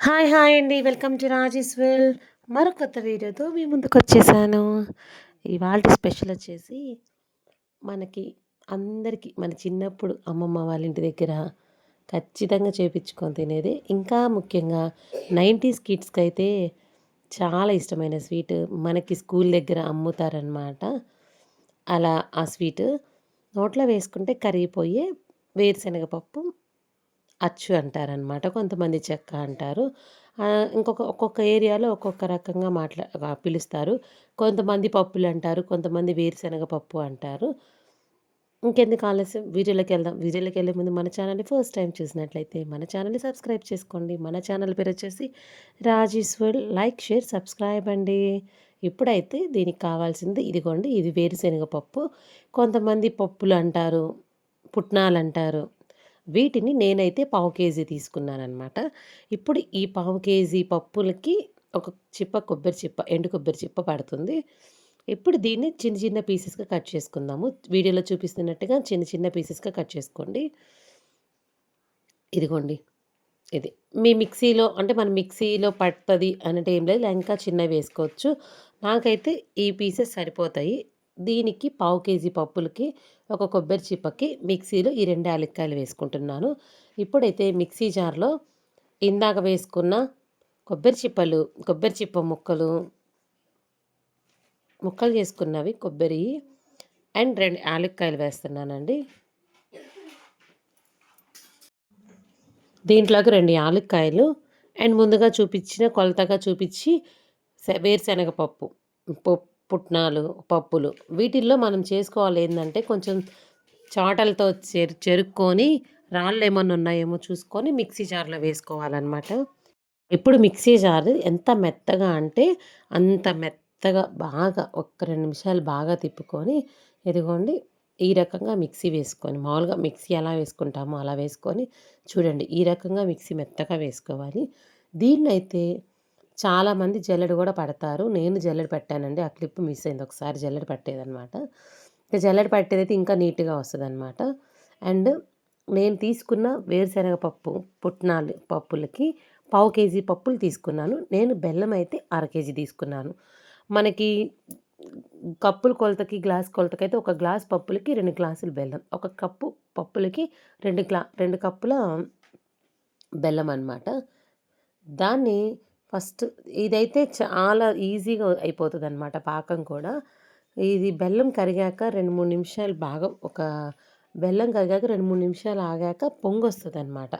Hi hi అండి. Welcome to రాజేశ్వల్ మరో కొత్త వీడియోతో మీ ముందుకు వచ్చేసాను. ఇవాళ స్పెషల్ వచ్చేసి మనకి అందరికీ మన చిన్నప్పుడు అమ్మమ్మ వాళ్ళ ఇంటి దగ్గర ఖచ్చితంగా చేపించుకొని తినేది. ఇంకా ముఖ్యంగా నైంటీస్ కిడ్స్కి అయితే చాలా ఇష్టమైన స్వీట్ మనకి స్కూల్ దగ్గర అమ్ముతారనమాట అలా ఆ స్వీట్ నోట్లో వేసుకుంటే కరిగిపోయే వేరుశనగ పప్పు అచ్చు అంటారనమాట. కొంతమంది చెక్క అంటారు. ఇంకొక ఒక్కొక్క ఏరియాలో ఒక్కొక్క రకంగా మాట్లా పిలుస్తారు. కొంతమంది పప్పులు అంటారు కొంతమంది వేరుశనగ పప్పు అంటారు. ఇంకెందుకు ఆలస్యం? వీడియోలోకి వెళ్దాం వీడియోలోకి వెళ్ళే ముందు మన ఛానల్ని ఫస్ట్ టైం చూసినట్లయితే మన ఛానల్ని సబ్స్క్రైబ్ చేసుకోండి. మన ఛానల్ పేరు వచ్చేసి రాజేశ్వర్ లైక్ షేర్ సబ్స్క్రైబ్ అండి. ఇప్పుడైతే దీనికి కావాల్సింది ఇదిగోండి ఇది వేరుశనగ పప్పు. కొంతమంది పప్పులు అంటారు పుట్నాలు అంటారు. వీటిని నేనైతే పావు కేజీ తీసుకున్నానమాట ఇప్పుడు ఈ పావు కేజీ పప్పులకి ఒక చిప్ప కొబ్బరి చిప్ప ఎండు కొబ్బరి చిప్ప పడుతుంది. ఇప్పుడు దీన్ని చిన్న చిన్న పీసెస్గా కట్ చేసుకుందాము. వీడియోలో చూపిస్తున్నట్టుగా చిన్న చిన్న పీసెస్గా కట్ చేసుకోండి. ఇదిగోండి. ఇది మీ మిక్సీలో అంటే మన మిక్సీలో పడుతుంది అంటే ఏం లేదు ఇంకా చిన్నవి వేసుకోవచ్చు. నాకైతే ఈ పీసెస్ సరిపోతాయి. దీనికి పావు కేజీ పప్పులకి ఒక కొబ్బరి చిప్పకి మిక్సీలో ఈ రెండు యాలక్కాయలు వేసుకుంటున్నాను. ఇప్పుడైతే మిక్సీ జార్లో ఇందాక వేసుకున్న కొబ్బరి చిప్పలు కొబ్బరి చిప్ప ముక్కలు ముక్కలు చేసుకున్నవి కొబ్బరి అండ్ రెండు యాలక్కాయలు వేస్తున్నానండి. దీంట్లోకి రెండు యాలక్కాయలు అండ్ ముందుగా చూపించిన కొలతగా చూపించి వేరుశనగ పప్పు పప్పు పుట్నాలు పప్పులు. వీటిల్లో మనం చేసుకోవాలి ఏంటంటే కొంచెం చాటలతో చెరు చెరుక్కొని రాళ్ళు ఏమన్నా ఉన్నాయేమో చూసుకొని మిక్సీ జార్లో వేసుకోవాలన్నమాట. ఇప్పుడు మిక్సీ జార్ ఎంత మెత్తగా అంటే అంత మెత్తగా బాగా ఒక్క రెండు నిమిషాలు బాగా తిప్పుకొని ఇదిగోండి ఈ రకంగా మిక్సీ వేసుకొని మామూలుగా మిక్సీ ఎలా వేసుకుంటామో అలా వేసుకొని చూడండి ఈ రకంగా మిక్సీ మెత్తగా వేసుకోవాలి. దీన్నైతే చాలామంది జల్లెడ కూడా పడతారు. నేను జల్లెడ పెట్టానండి. ఆ క్లిప్ మిస్ అయింది. ఒకసారి జల్లెడ పట్టేదనమాట ఇంకా జల్లెడ పట్టేదైతే ఇంకా నీట్గా వస్తుంది అనమాట అండ్ నేను తీసుకున్న వేరుశనగ పప్పు పుట్నాలు పప్పులకి పావు కేజీ పప్పులు తీసుకున్నాను. నేను బెల్లం అయితే అర కేజీ తీసుకున్నాను. మనకి కప్పుల కొలతకి గ్లాస్ కొలతకి అయితే ఒక గ్లాస్ పప్పులకి రెండు గ్లాసులు బెల్లం. ఒక కప్పు పప్పులకి రెండు గ్లా రెండు కప్పుల బెల్లం అనమాట దాన్ని ఫస్ట్ ఇదైతే చాలా ఈజీగా అయిపోతుంది అనమాట పాకం కూడా. ఇది బెల్లం కరిగాక రెండు మూడు నిమిషాలు బాగా ఒక బెల్లం కరిగాక రెండు మూడు నిమిషాలు ఆగాక పొంగు వస్తుంది అనమాట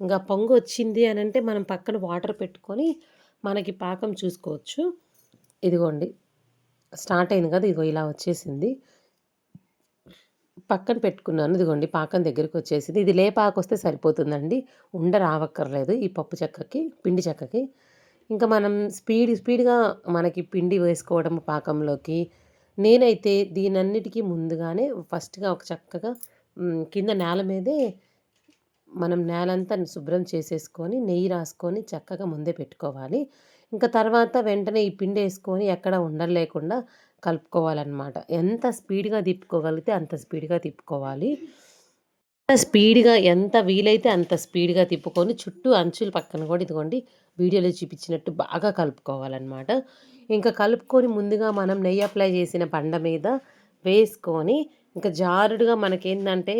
ఇంకా పొంగు వచ్చింది అని అంటే మనం పక్కన వాటర్ పెట్టుకొని మనకి పాకం చూసుకోవచ్చు. ఇదిగోండి స్టార్ట్ అయింది కదా ఇదిగో ఇలా వచ్చేసింది. పక్కన పెట్టుకున్నాను ఇదిగోండి పాకం దగ్గరికి వచ్చేసింది. ఇది లేపాకు వస్తే సరిపోతుందండి. ఉండ రావక్కర్లేదు ఈ పప్పు చెక్కకి పిండి చెక్కకి. ఇంకా మనం స్పీడ్ స్పీడ్గా మనకి పిండి వేసుకోవడం పాకంలోకి నేనైతే దీనన్నిటికీ ముందుగానే ఫస్ట్గా ఒక చక్కగా కింద నేల మీదే మనం నేలంతా శుభ్రం చేసేసుకొని నెయ్యి రాసుకొని చక్కగా ముందే పెట్టుకోవాలి. ఇంకా తర్వాత వెంటనే ఈ పిండి వేసుకొని ఎక్కడ ఉండలేకుండా కలుపుకోవాలన్నమాట. ఎంత స్పీడ్గా తిప్పుకోగలిగితే అంత స్పీడ్గా తిప్పుకోవాలి. స్పీడ్గా ఎంత వీలైతే అంత స్పీడ్గా తిప్పుకొని చుట్టూ అంచుల పక్కన కూడా ఇదిగోండి వీడియోలో చూపించినట్టు బాగా కలుపుకోవాలన్నమాట. ఇంకా కలుపుకొని ముందుగా మనం నెయ్యి అప్లై చేసిన పండ మీద వేసుకొని ఇంకా జారుడుగా మనకేంటంటే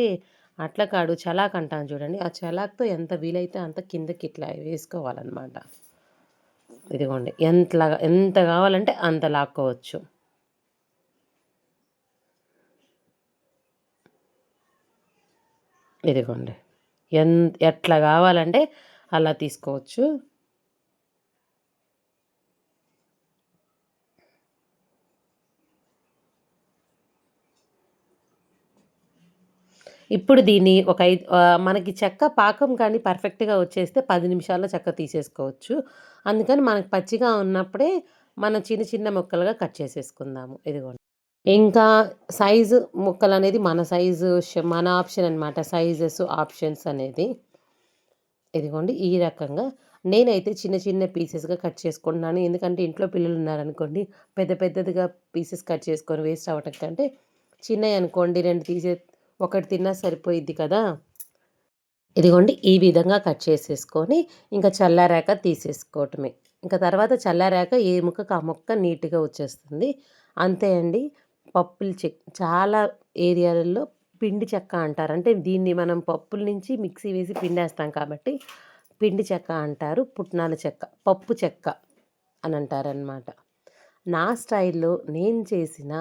అట్ల కాడు చలాక్ అంటాను చూడండి ఆ చలాక్తో ఎంత వీలైతే అంత కిందకి ఇట్లా వేసుకోవాలన్నమాట. ఇదిగోండి ఎంత ఎంత కావాలంటే అంత లాక్కోవచ్చు. ఇదిగోండి. ఎన్ ఎట్లా కావాలంటే అలా తీసుకోవచ్చు. ఇప్పుడు దీన్ని ఒక ఐదు మనకి చెక్క పాకం కానీ పర్ఫెక్ట్గా వచ్చేస్తే పది నిమిషాల్లో చెక్క తీసేసుకోవచ్చు. అందుకని మనకి పచ్చిగా ఉన్నప్పుడే మన చిన్న చిన్న ముక్కలుగా కట్ చేసేసుకుందాము. ఇదిగోండి. ఇంకా సైజు ముక్కలు అనేది మన సైజు మన ఆప్షన్ అనమాట సైజెస్ ఆప్షన్స్ అనేది. ఇదిగోండి ఈ రకంగా. నేనైతే చిన్న చిన్న పీసెస్గా కట్ చేసుకుంటున్నాను. ఎందుకంటే ఇంట్లో పిల్లలు ఉన్నారనుకోండి పెద్ద పెద్దదిగా పీసెస్ కట్ చేసుకొని వేస్ట్ అవ్వటం కంటే చిన్నవి అనుకోండి రెండు తీసే ఒకటి తిన్నా సరిపోయిద్ది కదా. ఇదిగోండి ఈ విధంగా కట్ చేసేసుకొని ఇంకా చల్లారాక తీసేసుకోవటమే. ఇంకా తర్వాత చల్లారాక ఏ ముక్కకు ఆ ముక్క నీట్గా వచ్చేస్తుంది. అంతే అండి. పప్పులు చెక్ చాలా ఏరియాలలో పిండి చెక్క అంటారు. అంటే దీన్ని మనం పప్పుల నుంచి మిక్సీ వేసి పిండేస్తాం కాబట్టి పిండి చెక్క అంటారు పుట్నాల చెక్క పప్పు చెక్క అని అంటారనమాట నా స్టైల్లో నేను చేసిన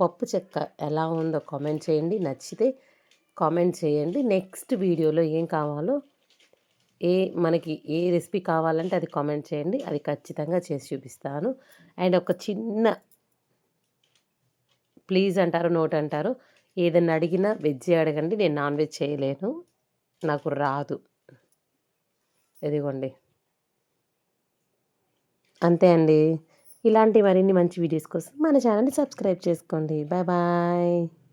పప్పు చెక్క ఎలా ఉందో కామెంట్ చేయండి. నచ్చితే కామెంట్ చేయండి. నెక్స్ట్ వీడియోలో ఏం కావాలో ఏ మనకి ఏ రెసిపీ కావాలంటే అది కామెంట్ చేయండి. అది ఖచ్చితంగా చేసి చూపిస్తాను. అండ్ ఒక చిన్న ప్లీజ్ అంటారు నోట్ అంటారు. ఏదైనా అడిగినా వెజ్ అడగండి నేను నాన్ వెజ్ చేయలేను. నాకు రాదు. ఇదిగోండి. అంతే అండి. ఇలాంటి మరిన్ని మంచి వీడియోస్ కోసం మన ఛానల్ని సబ్స్క్రైబ్ చేసుకోండి. Bye bye.